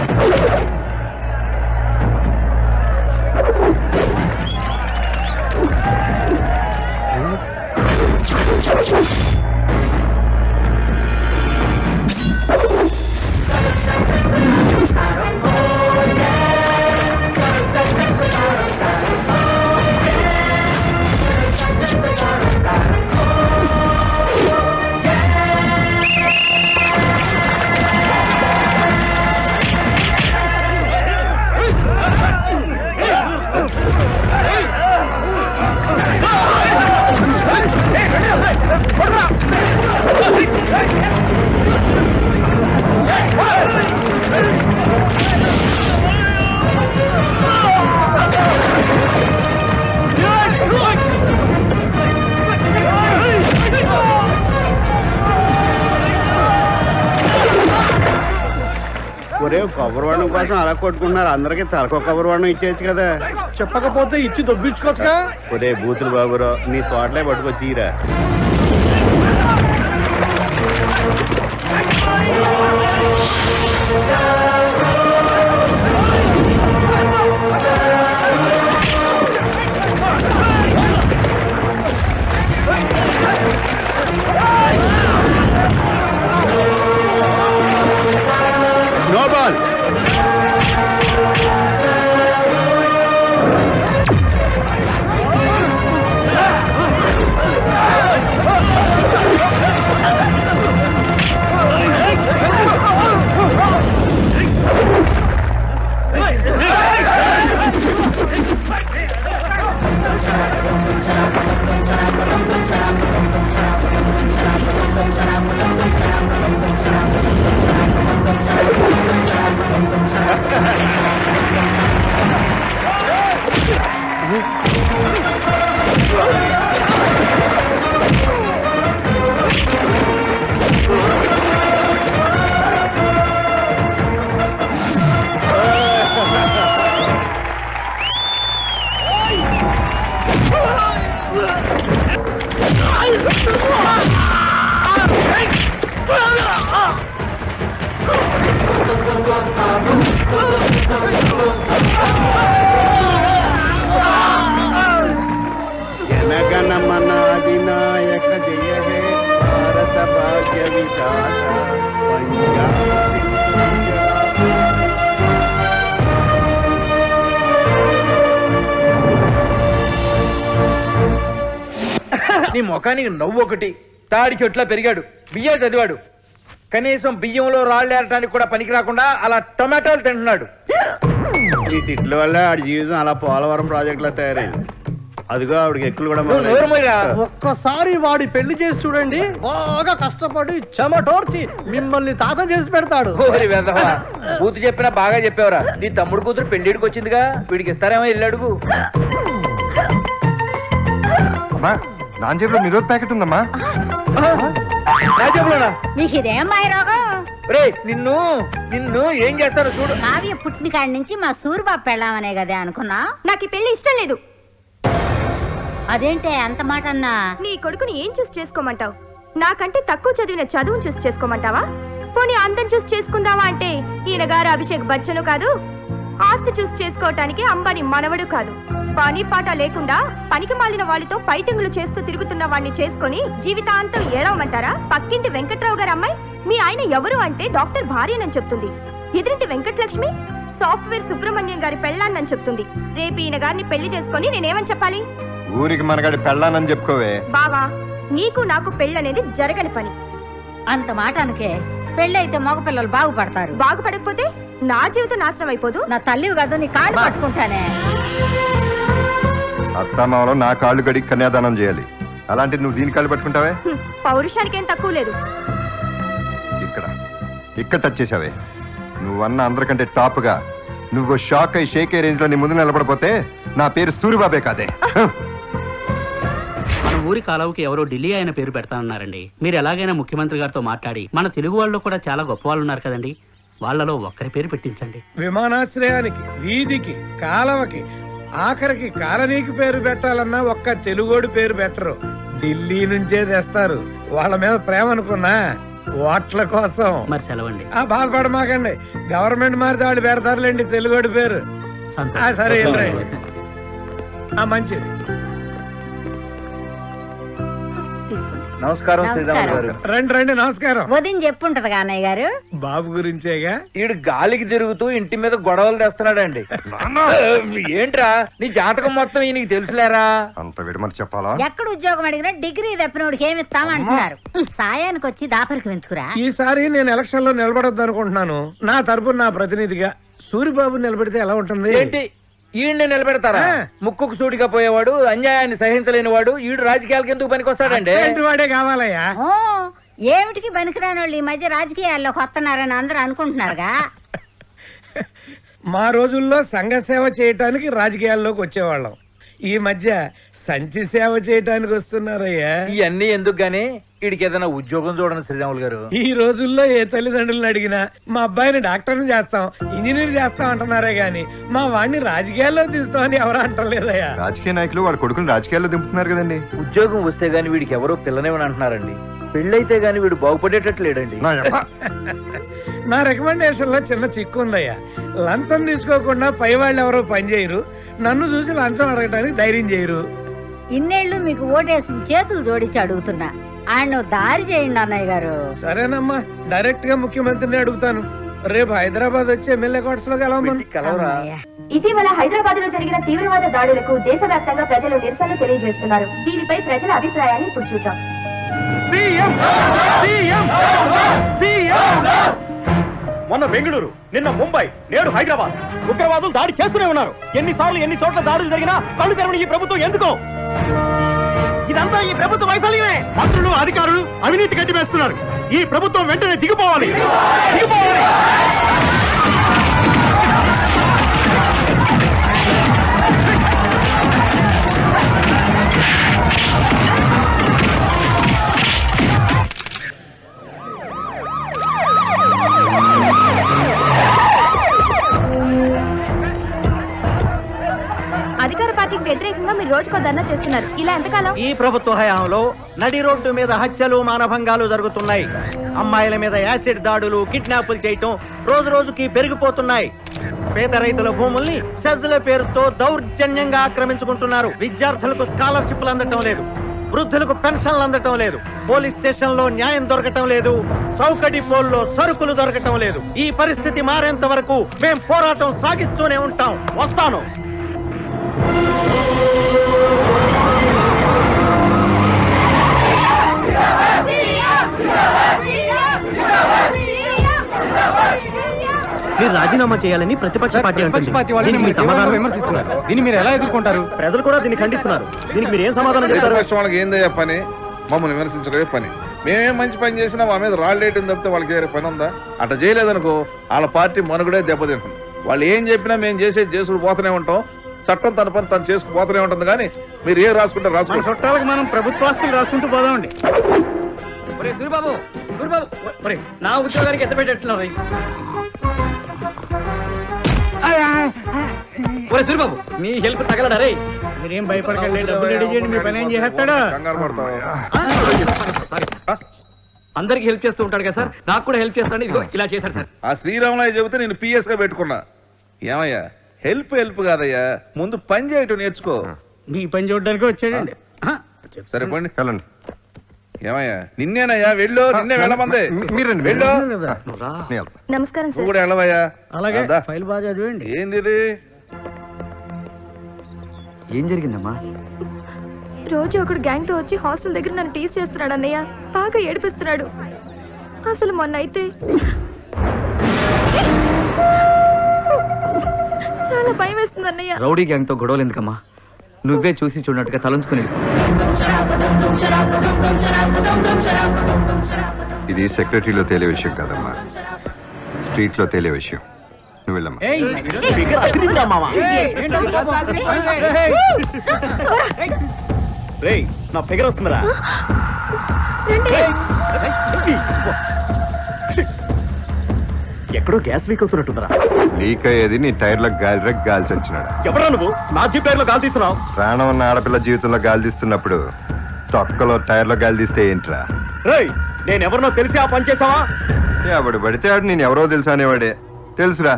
ఒరే కొబ్బరి వాడడం కోసం అలా కొట్టుకున్నారు అందరికి తలకో కొబ్బరి వాడడం ఇచ్చేయచ్చు కదా. చెప్పకపోతే ఇచ్చి దొబ్బించుకోవచ్చుగా? ఒరే బూతులు బాబురావు నీ తోటలే పట్టుకొచ్చి అధినాయక భారత భాగ్య నీ ముఖానికి నవ్వు ఒకటి. తాడి చెట్ల పెరిగాడు. బియ్యం చదివాడు. కనీసం బియ్యంలో రాళ్ళు ఏరటానికి కూడా పనికి రాకుండా అలా టొమాటోలు తింటున్నాడు. ఈ తిట్ల వల్ల ఆడి జీవితం అలా పోలవరం ప్రాజెక్టులో తయారైంది. అదిగో ఆవిడకి ఎక్కులు కూడా మొదలయ్యాయి. ఒక్కసారి వాడి పెళ్ళి చేసి చూడండి. బాగా కష్టపడి చెమటోర్చి మిమ్మల్ని తాత చేసి పెడతాడు. ఓరి వెధవా. కూతు చెప్పినా బాగా చెప్పావురా? నీ తమ్ముడు కూతురు పెళ్ళిడికి వచ్చిందిగా? వీడికి ఇస్తారేమో వెళ్ళి అడుగు. అమ్మా నా జేబులో నిరోధ ప్యాకెట్ ఉందమ్మా. నా చెప్పులోనా నీకు ఇదేం మాయ రోగం? రే నిన్ను నిన్ను ఏం చేస్తారో చూడు. కావ్య పుట్టిన కాడి నుంచి మా సూరిబాబు పెళ్ళామనే కదా అనుకున్నా? నాకు ఈ పెళ్ళి ఇష్టం లేదు. అదేంటే అంత మాట అన్నా? నీ కొడుకుని ఏం చూసి చేసుకోమంటావు? నాకంటే తక్కువ చదివిన చదువును చూసి చేసుకోమంటావా? పోనీ అందం చూసి చేసుకుందావా అంటే ఈయన గారు అభిషేక్ బచ్చను కాదు ఆస్తి చూసి చేసుకోవటానికి అంబాని మనవడు కాదు. పని పాట లేకుండా పనికి మాలిన వాళ్ళతో ఫైటింగ్లు చేస్తూ తిరుగుతున్న వాడిని చేసుకొని జీవితాంతం ఏడవమంటారా? పక్కింటి వెంకట్రావు గారు అమ్మాయి మీ ఆయన ఎవరు అంటే డాక్టర్ భార్యనని చెప్తుంది. ఎదురింటి వెంకటలక్ష్మి సాఫ్ట్వేర్ సుబ్రహ్మణ్యం గారి పెళ్ళాన్నని చెప్తుంది. రేపు ఈయన గారిని పెళ్ళి చేసుకుని నేనేమని చెప్పాలి? ఊరికి మనగాడి పెళ్ళానని చెప్పుకోవే. బావా నీకు నాకు పెళ్ళనేది జరగని పని. అంత మాట అనుకే పెళ్ళైతే మగపిల్లలు బాగుపడతారు. బాగుపడకపోతే నా జీవితం నాశనం అయిపోదు. నా తల్లివి కాదు నీ కాళ్ళు పట్టుకుంటానే. అత్తామావలో నా కాళ్ళు గడికి కన్యాదానం చేయాలి. అలాంటిది నువ్వు దీని కాళ్ళు పట్టుకుంటావే? పౌరుషానికేం తక్కువ లేదు. ఇక్కడ ఇక్కడ టచ్ చేసావే. నువ్వన్న అందరికంటే టాప్గా నువ్వు షాక్ అయి షేక్ అయ్యే రేంజ్లో నీ ముందు నిలబడిపోతే నా పేరు సూరిబాబే కాదే. ఊరి కాలువకి ఎవరో ఢిల్లీ ఆయన పేరు పెడతానన్నారండి. మీరు ఎలాగైనా ముఖ్యమంత్రి గారితో మాట్లాడి మన తెలుగు వాళ్ళు కూడా చాలా గొప్ప వాళ్ళు ఉన్నారు కదండి. వాళ్ళలో ఒక్కరి పేరు పెట్టించండి. విమానాశ్రయానికి వీధికి కాలవకి ఆఖరికి కాలనీకి పేరు పెట్టాలన్నా ఒక్క తెలుగోడి పేరు పెట్టరు. ఢిల్లీ నుంచే తెస్తారు. వాళ్ళ మీద ప్రేమ అనుకున్నా ఓట్ల కోసం. మరి సెలవండి. ఆ బాధపడమాకండి. గవర్నమెంట్ మారితే వాళ్ళు పెడతారులేండి తెలుగుడి పేరు. సరే. ఆ మంచిది. నమస్కారం శ్రీరాములు గారు. రండి రండి నమస్కారం. వదిన చెప్పుంటది అన్నయ్య గారు? బాబు గురించేగా? ఈడు గాలికి తిరుగుతూ ఇంటి మీద గొడవలు తెస్తున్నాడండి. ఏంట్రా? నీ జాతకం మొత్తం ఈయనకి తెలుసులేరా? అంత విడమని చెప్పాలా? ఎక్కడ ఉద్యోగం అడిగినా డిగ్రీ తప్పినోడికి ఏమి ఇస్తామంటున్నారు సాయానికి వచ్చి దాపరికి వెంతుకురా? ఈసారి నేను ఎలక్షన్లో నిలబడొద్దు అనుకుంటున్నాను నా తరపున నా ప్రతినిధిగా సూరిబాబు నిలబెడితే ఎలా ఉంటుంది? ఏంటి? ఈయన్ని నిలబెడతారా. ముక్కుకు సూటిగా పోయేవాడు అన్యాయాన్ని సహించలేని వాడు ఈడు రాజకీయాలకు ఎందుకు పనికొస్తాడండి? వాడే కావాలయ్యా. ఓ ఏమిటికి పనికిరాని వాళ్ళు ఈ మధ్య రాజకీయాల్లోకి వస్తున్నారని అందరూ అనుకుంటున్నారుగా? మా రోజుల్లో సంఘ సేవ చేయటానికి రాజకీయాల్లోకి వచ్చేవాళ్ళం. ఈ మధ్య సంచి సేవ చేయటానికి వస్తున్నారయ్యా. ఇవన్నీ ఎందుకు గానీ వీడికి ఏదైనా ఉద్యోగం చూడండి శ్రీరాములు గారు. ఈ రోజుల్లో ఏ తల్లిదండ్రులను అడిగినా మా అబ్బాయిని డాక్టర్ని చేస్తాం ఇంజనీర్ చేస్తాం అంటున్నారే గాని మా వాడిని రాజకీయాల్లో తీస్తామని ఎవరు అంటలేదయ్యా. రాజకీయ నాయకులు వాడి కొడుకుని రాజకీయాల్లో దింపుతున్నారు కదండి. ఉద్యోగం వస్తే గానీ వీడికి ఎవరో పిల్లనేమని అంటున్నారండి. పెళ్ళైతే గానీ వీడు బాగుపడేటట్లు లేడండి. నా యప్ప. నా రికమెండేషన్లో చిన్న చిక్కు ఉందయ్యా. లంచం తీసుకోకుండా పై వాళ్ళు ఎవరో పని చేయరు. నన్ను చూసి లంచం అడగడానికి ధైర్యం చేయరు. ఇన్నేళ్ళు మీకు ఓటేసి చేతులు జోడించి అడుగుతున్నా. ఆయన దారి చేయండి అన్నయ్య గారు. సరేనమ్మా డైరెక్ట్గా ముఖ్యమంత్రిని అడుగుతాను. రేపు హైదరాబాద్ వచ్చి ఎమ్మెల్యే కోటస్లోకి ఎలా ఉందని? కలవరా. ఇటీవల హైదరాబాద్లో జరిగిన తీవ్రవాద దాడులకు దేశవ్యాప్తంగా ప్రజలు నిరసన తెలియజేస్తున్నారు. దీనిపై ప్రజల అభిప్రాయాన్ని ఇప్పుడు చూద్దాం. మొన్న బెంగళూరు నిన్న ముంబై నేడు హైదరాబాద్. ఉగ్రవాదులు దాడి చేస్తూనే ఉన్నారు. ఎన్నిసార్లు ఎన్ని చోట్ల దాడులు జరిగినా కళ్ళు తెరవని ఈ ప్రభుత్వం ఎందుకో? ఇదంతా ఈ ప్రభుత్వ వైఫల్యమే. మంత్రులు అధికారులు అవినీతి గట్టి వేస్తున్నారు ఈ ప్రభుత్వం వెంటనే దిగిపోవాలి. దిగిపోవాలి. రోజుకో ధర్నా చేస్తున్నారు. ఇలా ఎంతకాలం? ఈ ప్రభుత్వ హయాంలో నడి రోడ్డు మీద హత్యలు మానభంగాలు జరుగుతున్నాయి. అమ్మాయిల మీద యాసిడ్ దాడులు కిడ్నాపులు చేయటం రోజు రోజుకి పెరిగిపోతున్నాయి. పేద రైతుల భూముల్ని సెజ్ల పేరుతో దౌర్జన్యంగా ఆక్రమించుకుంటున్నారు. విద్యార్థులకు స్కాలర్షిప్లు అందటం లేదు. వృద్ధులకు పెన్షన్లు అందటం లేదు. పోలీస్ స్టేషన్లో న్యాయం దొరకటం లేదు. చౌకటి పోల్లో సరుకులు దొరకటం లేదు. ఈ పరిస్థితి మారేంత వరకు మేం పోరాటం సాగిస్తూనే ఉంటాం. వస్తాను. మీరు రాజీనామా చేయాలని ప్రతిపక్ష పార్టీ అంటుంది. దీనికి మీ సమాధానం విమర్శిస్తున్నారు? దీన్ని మీరు ఎలా ఎదుర్కొంటారు? ప్రజలు కూడా దీన్ని ఖండిస్తున్నారు. దీనికి మీరు ఏం సమాధానం చెప్తారు? ప్రతిపక్షం వాళ్ళకి ఏందయ్యా పని? మమ్మల్ని విమర్శించడమే పని. మేమేం మంచి పని చేసినా మా మీద రాళ్ళేయటం తప్పితే వాళ్ళకి వేరే పని ఉందా? అట్లా చేయలేదనుకో వాళ్ళ పార్టీ మనుగడే దెబ్బతింటుంది. వాళ్ళు ఏం చెప్పినా మేము చేసేది చేసుకుని పోతూనే ఉంటాం. చట్టం తన పని తను చేసుకు పోతూనే ఉంటుంది. కానీ మీరు ఏం రాసుకుంటే రాసుకోండి. చుట్టాలకు మనం ప్రభుత్వాస్తులు రాసుకుంటూ పోదామండి. సూరిబాబు సూరిబాబు ఒరే, నా ఉద్యోగానికి ఎంత పెట్టేట్టున్నావు ఒరే సూరిబాబు నీ హెల్ప్ తగలడా రే మీరేం భయపడకండి డబ్బులు రెడీ చేయండి మీ పని ఏం చేస్తాడా కంగారు పడతావా? సారీ అందరికి హెల్ప్ చేస్తూ ఉంటాడు కదా సార్ నాకు కూడా హెల్ప్ చేస్తాడు ఇదిగో ఇలా చేశాడు సార్. ఆ శ్రీరాములయ్య చెబితే నేను పిఎస్గా పెట్టుకున్నా. ఏమయ్యా హెల్ప్ హెల్ప్ కాదయ్యా ముందు పని చేయటం నేర్చుకో. మీ పని చూడడానికి వచ్చాడండి. సరే పండి. వెళ్ళండి. ఏమయ్యా? నిన్నేనయ్యా వెళ్ళు నిన్నే వెళ్ళమందే. మీ- మీరండి వెళ్ళు. నమస్కారం నువ్వు కూడా వెళ్ళవయ్యా. అలాగే. ఫైల్ బాగా చదివండి ఏంది ఇది ఏం జరిగిందమ్మా? రోజు ఒకడు గ్యాంగ్తో వచ్చి హాస్టల్ దగ్గర నన్ను టీస్ చేస్తున్నాడు అన్నయ్య. బాగా ఏడిపిస్తున్నాడు. అసలు మొన్న అయితే చాలా భయం వేస్తుంది అన్నయ్య. రౌడీ గ్యాంగ్తో గొడవలు ఎందుకమ్మా? నువ్వే చూసి చూడనట్టుగా తలంచుకుని ఇది సెక్రటరీలో తేలే విషయం కాదమ్మా స్ట్రీట్లో తేలే విషయం నువ్వు వెళ్ళమ్మా రేయ్ నా ఫిగర్ వస్తుందిరా ఎక్కడో గ్యాస్ లీక్ అవుతున్నట్టుందిరా. లీక్ అయ్యేది నీ టైర్లకు గాలి గాలి చచ్చినాడు. ఎవరా నువ్వు? నా జీప్ టైర్లో గాలి తీస్తున్నావు. ప్రాణం ఉన్న ఆడపిల్ల జీవితంలో గాలి తీస్తున్నప్పుడు తొక్కలో టైర్లో గాలి తీస్తే ఏంట్రా? రేయ్ నేను ఎవరినో తెలిసి ఆ పని చేసావా ఎవడు పడితే ఆడు నేను ఎవరో తెలుసు అనేవాడే. తెలుసురా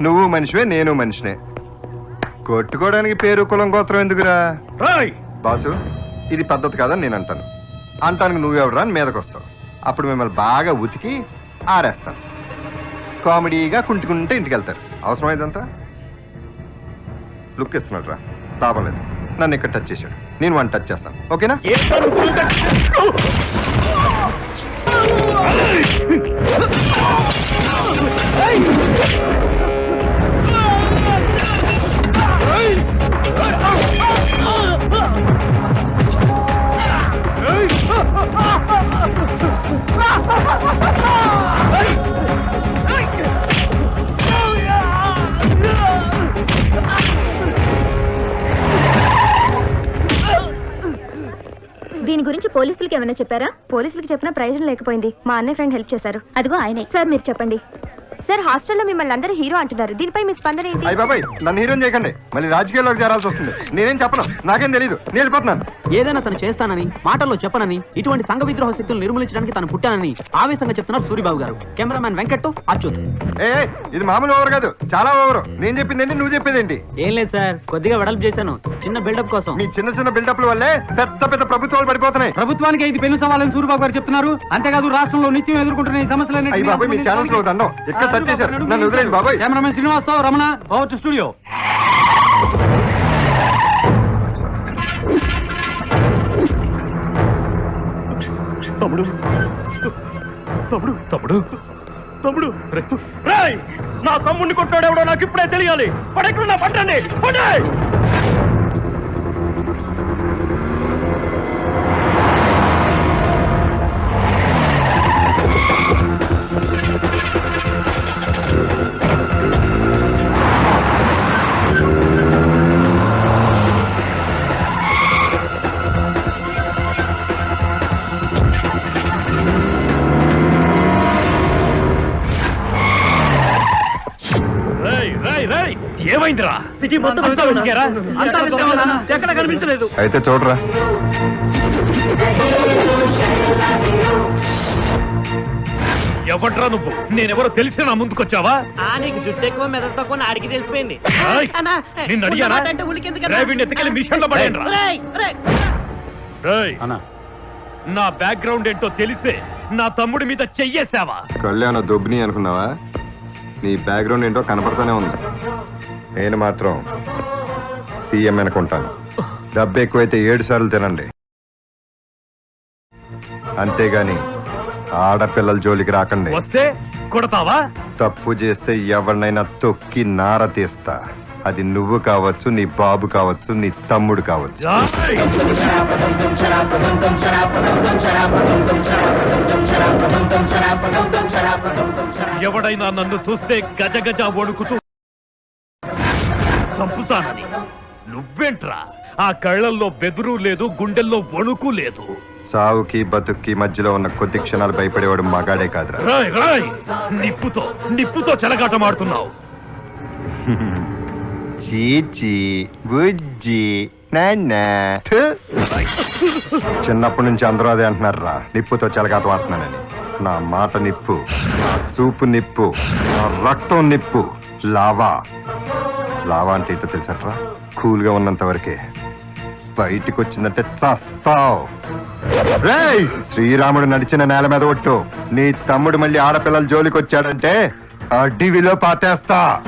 నువ్వు మనిషివే నేను మనిషినే. కొట్టుకోవడానికి పేరు కులం గోత్రం ఎందుకురా? రాయ్! బాసు ఇది పద్ధతి కాదని నేను అంటాను. అంటానికి నువ్వెవడరా అని మీదకి వస్తావు అప్పుడు మిమ్మల్ని బాగా ఉతికి ఆరేస్తాను. కామెడీగా కుంటుకుంటే ఇంటికి వెళ్తారు. అవసరం ఇదంతా? లుక్ ఇస్తున్నాడు రా. లాభం లేదు. నన్ను ఇక్కడ టచ్ చేశాడు. నేను వన్ టచ్ చేస్తాను. ఓకేనా? దీని పోలీసులకి ఏమైనా చెప్పారా? పోలీసులకి చెప్పిన ప్రయోజనం లేకపోయింది. మా అన్నయ్య ఫ్రెండ్ హెల్ప్ చేశారు. అదిగో ఆయనే. సార్ మీరు చెప్పండి. సార్ హాస్టల్లో మిమ్మల్ని అందరూ హీరో అంటున్నారు. దీనిపై మీ స్పందన ఏంటి? అయ్య బాబాయ్ నన్ను హీరోని చేయకండి. మళ్ళీ రాజకీయాల్లోకి చేరాల్సి వస్తుంది. నేనేం చెప్పను? నాకేం తెలియదు నేను వెళ్ళిపోతున్నాను. ఏదైనా తను చేస్తానని మాటల్లో చెప్పనని ఇటువంటి సంఘ విద్రోహ శక్తులు నిర్మూలించడానికి తను పుట్టానని ఆవేశంగా చెప్తున్నారు సూరిబాబు గారు. కెమెరామ్యాన్ వెంకట్ అచ్యుత్ ఏ ఏ, ఇది మామూలు ఓవర్ కాదు చాలా ఓవర్. నేను చెప్పింది ఏంటి నువ్వు చెప్పింది ఏంటి ఏం లేదు సార్ కొద్దిగా వెడల్పు చేశాను. చిన్న బిల్డప్ కోసం. మీ చిన్న చిన్న బిల్డప్ల వల్లే పెద్ద పెద్ద ప్రభుత్వాలు పడిపోతున్నాయి. ప్రభుత్వానికి ఐదు పెళ్ళి సవాలని సూరిబాబు గారు చెప్తున్నారు. అంతేకాదు రాష్ట్రంలో నిత్యం ఎదుర్కొంటున్న ఈ సమస్యలన్నీ అయ్యి బాబాయ్ మీ ఛానల్స్లో దండం. ఎక్కడ టచ్ చేశారు? నన్ను వదిలేదు బాబాయ్. కెమెరామెన్ శ్రీనివాస్తో రమణ ఓవర్ టు స్టూడియో. తమ్ముడు. తమ్ముడు తమ్ముడు తమ్ముడు. రాయ్ నా తమ్ముడిని కొట్టాడెవడో నాకు ఇప్పుడే తెలియాలి. పడకుండా పట్టండి పడే మొత్తం? ఎక్కడ కనిపించలేదు. అయితే చూడరా. ఎవట్రా నువ్వు? నేనెవరో తెలిసి నా ముందుకొచ్చావా? ఆ నీకు జుట్టు ఎక్కువ మెదడు తక్కువ ఆడికి తెలిసిపోయింది. నిన్ను అడిగానా? వీడిని ఎత్తుకెళ్ళి మిషన్లో. రేయ్, నా బ్యాక్గ్రౌండ్ ఏంటో తెలిసే నా తమ్ముడి మీద చెయ్యేసావా ఏమైనా దొబ్బిని అనుకున్నావా? నీ బ్యాక్గ్రౌండ్ ఏంటో కనపడతానే ఉంది. నేను మాత్రం సీఎం అనుకుంటాను. డబ్బు ఎక్కువైతే ఏడు సార్లు తినండి. అంతేగాని ఆడపిల్లల జోలికి రాకండి. వస్తే కొడతావా? తప్పు చేస్తే ఎవరినైనా తొక్కి నార తీస్తా. అది నువ్వు కావచ్చు నీ బాబు కావచ్చు నీ తమ్ముడు కావచ్చు! ఎవడైనా నన్ను చూస్తే గజ గజ వణుకుతూ చంపుతానని. నువ్వేంట్రా? ఆ కళ్ళల్లో బెదురు లేదు గుండెల్లో వణుకు లేదు. చావుకి బతుక్కి మధ్యలో ఉన్న కొద్ది క్షణాలు భయపడేవాడు మగాడే కాదురా. రాయ్ రాయ్! నిప్పుతో నిప్పుతో చెలగాటమాడుతున్నావు చీచి బుజ్జి నాన్న థు. చిన్నప్పటి నుంచి అందరూ అదే అంటున్నారా నిప్పుతో చెలగాటం ఆడుతున్నానని నా మాట నిప్పు నా చూపు నిప్పు నా రక్తం నిప్పు లావా. లావా అంటే ఏంటో తెలుసట్రా? కూల్గా ఉన్నంత వరకే. బయటికి వచ్చిందంటే చస్తావు శ్రీరాముడు నడిచిన నేల మీద ఒట్టు. నీ తమ్ముడు మళ్ళీ ఆడపిల్లలు జోలికి వచ్చాడంటే అడవిలో పాతేస్తా.